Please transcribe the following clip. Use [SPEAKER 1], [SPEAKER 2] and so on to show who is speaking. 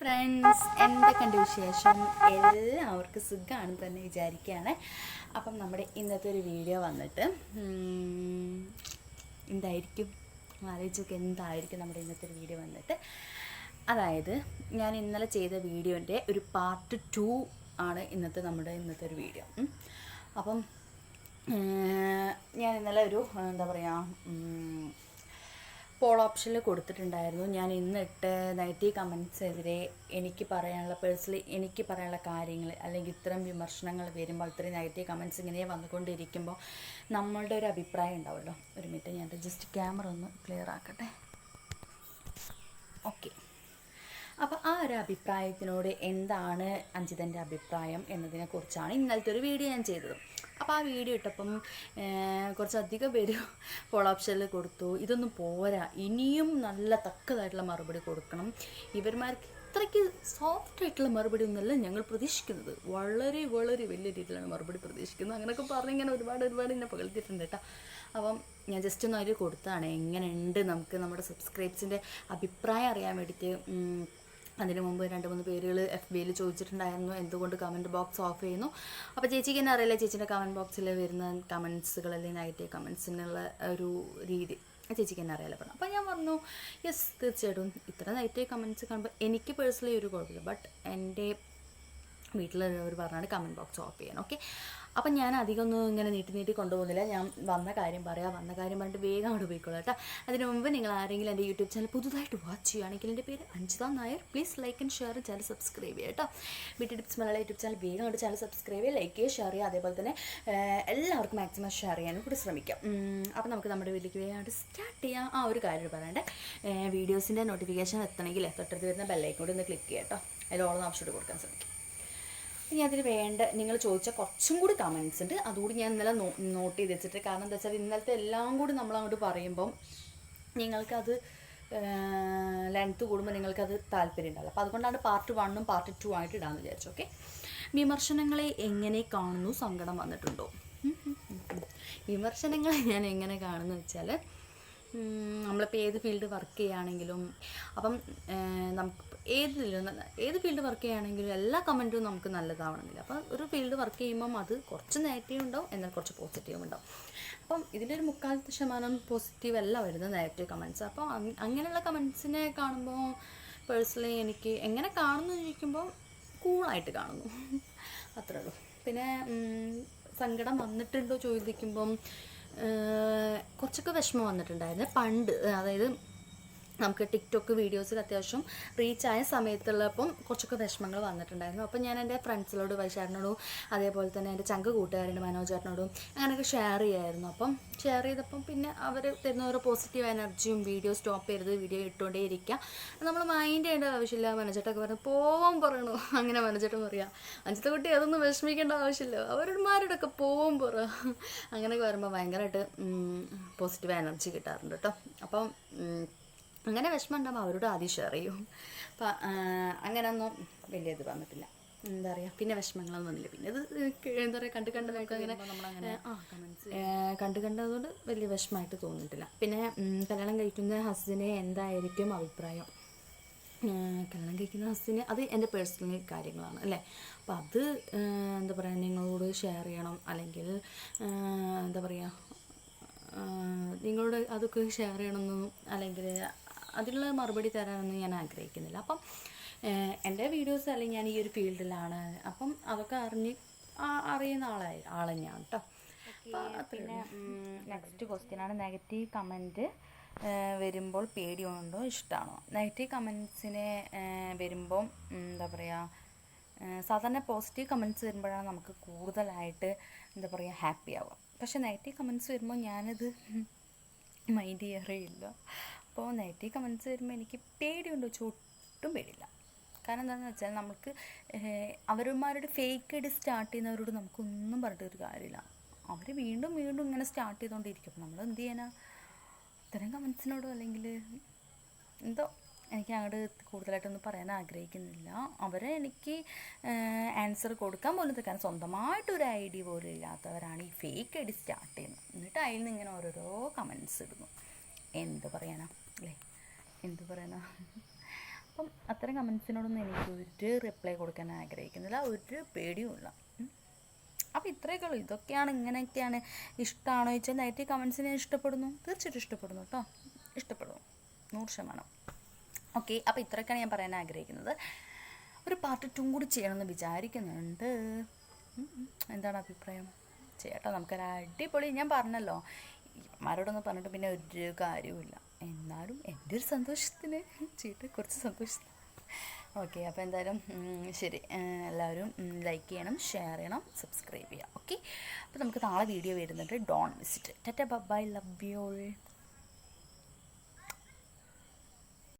[SPEAKER 1] Friends എന്തൊക്കെയുണ്ട് വിശേഷം? എല്ലാവർക്കും സുഖമാണെന്ന് തന്നെ വിചാരിക്കുകയാണ്. അപ്പം നമ്മുടെ ഇന്നത്തെ ഒരു വീഡിയോ വന്നിട്ട് എന്തായിരിക്കും? ആലോചിച്ചൊക്കെ എന്തായിരിക്കും നമ്മുടെ ഇന്നത്തെ ഒരു വീഡിയോ വന്നിട്ട്? അതായത് ഞാൻ ഇന്നലെ ചെയ്ത വീഡിയോന്റെ ഒരു പാർട്ട് ടു ആണ് ഇന്നത്തെ നമ്മുടെ ഇന്നത്തെ ഒരു വീഡിയോ അപ്പം ഞാൻ ഇന്നലെ ഒരു എന്താ പറയുക പോൾ ഓപ്ഷനിൽ കൊടുത്തിട്ടുണ്ടായിരുന്നു. ഞാൻ ഇന്നിട്ട് നെഗറ്റീവ് കമൻസിനെതിരെ എനിക്ക് പറയാനുള്ള പേഴ്സണലി എനിക്ക് പറയാനുള്ള കാര്യങ്ങൾ അല്ലെങ്കിൽ ഇത്തരം വിമർശനങ്ങൾ വരുമ്പോൾ ഇത്രയും നെഗറ്റീവ് കമൻസ് ഇങ്ങനെ വന്നുകൊണ്ടിരിക്കുമ്പോൾ നമ്മളുടെ ഒരു അഭിപ്രായം ഉണ്ടാവുമല്ലോ. ഒരു മിനിറ്റ് ഞാൻ ജസ്റ്റ് ക്യാമറ ഒന്ന് ക്ലിയർ ആക്കട്ടെ. ഓക്കെ അപ്പോൾ ആ ഒരു അഭിപ്രായത്തിനോട് എന്താണ് അഞ്ജിതന്റെ അഭിപ്രായം എന്നതിനെക്കുറിച്ചാണ് ഇന്നലത്തെ ഒരു വീഡിയോ ഞാൻ ചെയ്തത്. അപ്പോൾ ആ വീഡിയോ ഇട്ടപ്പം കുറച്ചധികം പേര് ഫോളോ ഓപ്ഷനിൽ കൊടുത്തു. ഇതൊന്നും പോരാ. ഇനിയും നല്ല തക്കതായിട്ടുള്ള മറുപടി കൊടുക്കണം. ഇവന്മാർക്ക് ഇത്രയ്ക്ക് സോഫ്റ്റ് ആയിട്ടുള്ള മറുപടി ഒന്നല്ല ഞങ്ങൾ പ്രതീക്ഷിക്കുന്നത്. വളരെ വളരെ വലിയ രീതിയിലാണ് മറുപടി പ്രതീക്ഷിക്കുന്നത്. അങ്ങനെയൊക്കെ പറഞ്ഞ് ഇങ്ങനെ ഒരുപാട് ഒരുപാട് എന്നെ പുകഴ്ത്തിയിട്ടുണ്ട് കേട്ടോ. അപ്പം ഞാൻ ജസ്റ്റ് ഒന്ന് അതിൽ കൊടുത്താണ് എങ്ങനെയുണ്ട് നമുക്ക് നമ്മുടെ സബ്സ്ക്രൈബ്സിന്റെ അഭിപ്രായം അറിയാൻ വേണ്ടിയിട്ട് അതിന് മുമ്പ് രണ്ട് മൂന്ന് പേരുകൾ എഫ് ബിയിൽ ചോദിച്ചിട്ടുണ്ടായിരുന്നു. എന്തുകൊണ്ട് കമന്റ് ബോക്സ് ഓഫ് ചെയ്യുന്നു? അപ്പോൾ ചേച്ചിക്ക് തന്നെ അറിയില്ല? ചേച്ചീന്റെ കമന്റ് ബോക്സിൽ വരുന്ന കമൻസുകൾ അല്ലെങ്കിൽ നെഗറ്റീവ് കമൻസിനുള്ള ഒരു രീതി. ചേച്ചിക്ക് തന്നെ അറിയാലോ പറഞ്ഞു അപ്പോൾ ഞാൻ പറഞ്ഞു യെസ് തീർച്ചയായിട്ടും. ഇത്ര നെഗറ്റീവ് കമൻസ് കാണുമ്പോൾ എനിക്ക് പേഴ്സണലി ഒരു കുഴപ്പമില്ല. ബട്ട് എന്റെ വീട്ടിലുള്ളവർ പറഞ്ഞാണ് കമന്റ് ബോക്സ് ഓഫ് ചെയ്യാൻ ഓക്കെ അപ്പം ഞാൻ അധികം ഒന്നും ഇങ്ങനെ നീട്ടി നീട്ടി കൊണ്ടുപോകുന്നില്ല. ഞാൻ വന്ന കാര്യം പറയാം. വന്ന കാര്യം പറഞ്ഞിട്ട് വേഗം അവിടെ പോയിക്കോളാം കേട്ടോ. അതിന് മുമ്പ് നിങ്ങൾ ആരെങ്കിലും എന്റെ യൂട്യൂബ് ചാനൽ പുതുതായിട്ട് വാച്ച് ചെയ്യുകയാണെങ്കിൽ എന്റെ പേര് Anjitha Nair. Please like and share channel subscribe ചെയ്യുക കേട്ടോ. Beauty tips Malayala YouTube channel വേഗം അവിടെ ചാനൽ സബ്സ്ക്രൈബ് ചെയ്യുക ലൈക്ക് ചെയ്യുക ഷെയർ ചെയ്യുക. അതേപോലെ തന്നെ എല്ലാവർക്കും മാക്സിമം ഷെയർ ചെയ്യാനും കൂടി ശ്രമിക്കാം. അപ്പം നമുക്ക് നമ്മുടെ വീട്ടിലേക്ക് വേഗം സ്റ്റാർട്ട് ചെയ്യാം. ആ ഒരു കാര്യം പറയണ്ടേ. വീഡിയോസിന്റെ നോട്ടിഫിക്കേഷൻ എത്തണമെങ്കിൽ തൊട്ടടുത്ത് വരുന്ന ബെല്ലൈക്കോട് കൂടി ഒന്ന് ക്ലിക്ക് ചെയ്യാം കേട്ടോ. അതിൽ ഓളം ആവശ്യമായിട്ട് കൊടുക്കാൻ ശ്രമിക്കും. ഇനി അതിന് വേണ്ട നിങ്ങൾ ചോദിച്ച കുറച്ചും കൂടി കമൻസ് ഉണ്ട്. അതുകൂടി ഞാൻ ഇന്നലെ നോട്ട് ചെയ്ത് വെച്ചിട്ട്. കാരണം എന്താ വെച്ചാൽ ഇന്നലത്തെ എല്ലാം കൂടി നമ്മൾ അങ്ങോട്ട് പറയുമ്പം നിങ്ങൾക്കത് ലെങ്ത്ത് കൂടുമ്പോൾ നിങ്ങൾക്കത് താല്പര്യം ഉണ്ടാവില്ല. അപ്പോൾ അതുകൊണ്ടാണ് പാർട്ട് വണ്ണും പാർട്ട് ടു ആയിട്ട് ഇടാമെന്ന് വിചാരിച്ചു ഓക്കെ വിമർശനങ്ങളെ എങ്ങനെ കാണുന്നു സങ്കടം വന്നിട്ടുണ്ടോ. വിമർശനങ്ങളെ ഞാൻ എങ്ങനെ കാണുന്നു വെച്ചാൽ നമ്മളിപ്പോൾ ഏത് ഫീൽഡ് വർക്ക് ചെയ്യുകയാണെങ്കിലും അപ്പം നമുക്ക് ഏത് ഏത് ഫീൽഡ് വർക്ക് ചെയ്യുകയാണെങ്കിലും എല്ലാ കമന്റും നമുക്ക് നല്ലതാവണമെന്നില്ല. അപ്പം ഒരു ഫീൽഡ് വർക്ക് ചെയ്യുമ്പം അത് കുറച്ച് നെഗറ്റീവ് ഉണ്ടാവും എന്നാൽ കുറച്ച് പോസിറ്റീവ് ഉണ്ടാവും. അപ്പം ഇതിലൊരു മുക്കാൽ ശതമാനം പോസിറ്റീവ് അല്ല വരുന്നത് നെഗറ്റീവ് കമൻസ് അപ്പോൾ അങ്ങനെയുള്ള കമൻസിനെ കാണുമ്പോൾ പേഴ്സണലി എനിക്ക് എങ്ങനെ കാണുന്നു ചോദിക്കുമ്പോൾ കൂളായിട്ട് കാണുന്നു. അത്രേ ഉള്ളൂ. പിന്നെ സങ്കടം വന്നിട്ടുണ്ടോ ചോദിക്കുമ്പം കുറച്ചൊക്കെ വിഷമം വന്നിട്ടുണ്ടായിരുന്നു. പണ്ട് അതായത് നമുക്ക് ടിക്ടോക്ക് വീഡിയോസിൽ അത്യാവശ്യം റീച്ചായ സമയത്തുള്ളപ്പം കുറച്ചൊക്കെ വിഷമങ്ങൾ വന്നിട്ടുണ്ടായിരുന്നു. അപ്പം ഞാൻ എന്റെ ഫ്രണ്ട്സിനോട് വൈശാരനോടും അതേപോലെ തന്നെ എന്റെ ചങ്ക കൂട്ടുകാരുടെ മനോജേട്ടനോടും അങ്ങനെയൊക്കെ ഷെയർ ചെയ്യായിരുന്നു. അപ്പം ഷെയർ ചെയ്തപ്പം പിന്നെ അവർ തരുന്ന ഓരോ പോസിറ്റീവ് എനർജിയും വീഡിയോ സ്റ്റോപ്പ് ചെയ്ത് വീഡിയോ ഇട്ടുകൊണ്ടേ ഇരിക്കുക നമ്മൾ മൈൻഡ് ചെയ്യേണ്ട ആവശ്യമില്ല. മനോജേട്ടൊക്കെ പറഞ്ഞു പോവാൻ പറയണു. അങ്ങനെ മനോജേട്ടൻ പറയാം അഞ്ചത്തെ കുട്ടി അതൊന്നും വിഷമിക്കേണ്ട ആവശ്യമില്ല. അവരുമാരോടൊക്കെ പോവാൻ പറ. അങ്ങനെയൊക്കെ വരുമ്പോൾ ഭയങ്കരമായിട്ട് പോസിറ്റീവ് എനർജി കിട്ടാറുണ്ട് കേട്ടോ. അപ്പം അങ്ങനെ വിഷമം ഉണ്ടാകുമ്പോൾ അവരോട് ആദ്യം ഷെയർ ചെയ്യും. അപ്പം അങ്ങനെയൊന്നും വലിയ ഇത് വന്നിട്ടില്ല. എന്താ പറയുക പിന്നെ വിഷമങ്ങളൊന്നും വന്നില്ല. പിന്നെ അത് എന്താ പറയുക കണ്ട് കണ്ട് നമുക്ക് അങ്ങനെ കണ്ട് കണ്ടതുകൊണ്ട് വലിയ വിഷമമായിട്ട് തോന്നിയിട്ടില്ല. പിന്നെ കല്യാണം കഴിക്കുന്ന ഹസ്ബൻഡിനെ എന്തായിരിക്കും അഭിപ്രായം? കല്യാണം കഴിക്കുന്ന ഹസ്ബൻഡിന് അത് എന്റെ പേഴ്സണൽ കാര്യങ്ങളാണ് അല്ലേ? അപ്പം അത് എന്താ പറയുക നിങ്ങളോട് ഷെയർ ചെയ്യണം. അല്ലെങ്കിൽ എന്താ പറയുക നിങ്ങളോട് അതൊക്കെ ഷെയർ ചെയ്യണമെന്നും അല്ലെങ്കിൽ അതിനുള്ള മറുപടി തരാനൊന്നും ഞാൻ ആഗ്രഹിക്കുന്നില്ല. അപ്പം എന്റെ വീഡിയോസ് അല്ലെങ്കിൽ ഞാൻ ഈ ഒരു ഫീൽഡിലാണ്. അപ്പം അതൊക്കെ അറിഞ്ഞ് അറിയുന്ന ആളായി ആളെ ഞാൻ കേട്ടോ പിന്നെ നെക്സ്റ്റ് ക്വസ്റ്റ്യൻ ആണ്. നെഗറ്റീവ് കമന്റ് വരുമ്പോൾ പേടിയുണ്ടോ ഇഷ്ടമാണോ നെഗറ്റീവ് കമൻസിനെ വരുമ്പം എന്താ പറയുക സാധാരണ പോസിറ്റീവ് കമന്റ്സ് വരുമ്പോഴാണ് നമുക്ക് കൂടുതലായിട്ട് എന്താ പറയുക ഹാപ്പി ആവുക. പക്ഷേ നെഗറ്റീവ് കമന്റ്സ് വരുമ്പോൾ ഞാനത് മൈൻഡ് ചെയ്യാറേ ഇല്ല. അപ്പോൾ നെഗറ്റീവ് കമൻസ് വരുമ്പോൾ എനിക്ക് പേടിയുണ്ടോ. വെച്ചാൽ ഒട്ടും പേടിയില്ല. കാരണം എന്താണെന്ന് വെച്ചാൽ നമുക്ക് അവരന്മാരുടെ ഫേക്ക് ആയിട്ട് സ്റ്റാർട്ട് ചെയ്യുന്നവരോട് നമുക്കൊന്നും പറഞ്ഞിട്ട് ഒരു കാര്യമില്ല. അവർ വീണ്ടും വീണ്ടും ഇങ്ങനെ സ്റ്റാർട്ട് ചെയ്തുകൊണ്ടിരിക്കും നമ്മൾ എന്ത് ചെയ്യാനാ? ഇത്തരം കമൻസിനോടോ അല്ലെങ്കിൽ എന്തോ എനിക്ക് അങ്ങോട്ട് കൂടുതലായിട്ടൊന്നും പറയാൻ ആഗ്രഹിക്കുന്നില്ല. അവരെ എനിക്ക് ആൻസർ കൊടുക്കാൻ പോലും കാരണം സ്വന്തമായിട്ട് ഒരു ഐഡിയ പോലും ഇല്ലാത്തവരാണ് ഈ ഫേക്ക് ഐഡി സ്റ്റാർട്ട് ചെയ്യുന്നത്. എന്നിട്ട് അതിൽ നിന്ന് ഇങ്ങനെ ഓരോരോ കമൻസ് ഇടുന്നു. എന്ത് പറയാനാ? അല്ലേ? എന്തു അപ്പോൾ അപ്പം അത്തരം കമൻസിനോടൊന്നും എനിക്ക് ഒരു റിപ്ലൈ കൊടുക്കാൻ ആഗ്രഹിക്കുന്നില്ല. ഒരു പേടിയുമില്ല. അപ്പോൾ ഇത്രയൊക്കെ ഉള്ളൂ. ഇതൊക്കെയാണ് ഇങ്ങനെയൊക്കെയാണ് ഇഷ്ടമാണോ ചോദിച്ചാൽ നെഗറ്റീവ് കമൻസിനെ ഇഷ്ടപ്പെടുന്നു. തീർച്ചയായിട്ടും ഇഷ്ടപ്പെടുന്നു കേട്ടോ. ഇഷ്ടപ്പെടുന്നു. നൂറ് ശതമാനം. ഓക്കെ അപ്പോൾ ഇത്രയൊക്കെയാണ് ഞാൻ പറയാൻ ആഗ്രഹിക്കുന്നത്. ഒരു പാർട്ട് ടൂം കൂടി ചെയ്യണമെന്ന് വിചാരിക്കുന്നുണ്ട്. എന്താണ് അഭിപ്രായം? ചേട്ടാ നമുക്കൊരു അടിപൊളി ഞാൻ പറഞ്ഞല്ലോ. ഇവന്മാരോടൊന്നും പറഞ്ഞിട്ട് പിന്നെ ഒരു കാര്യവുമില്ല എന്നാലും എന്റെ ഒരു സന്തോഷത്തിന് ചീട്ട് കുറച്ച് സന്തോഷം. ഓക്കെ അപ്പോൾ എന്തായാലും ശരി. എല്ലാവരും ലൈക്ക് ചെയ്യണം ഷെയർ ചെയ്യണം സബ്സ്ക്രൈബ് ചെയ്യാം. ഓക്കെ അപ്പോൾ നമുക്ക് നാളെ വീഡിയോ വരുന്നുണ്ട്. ഡോൺ വിസിറ്റ് ബബ് ബൈ ലവ് യു ഓൾ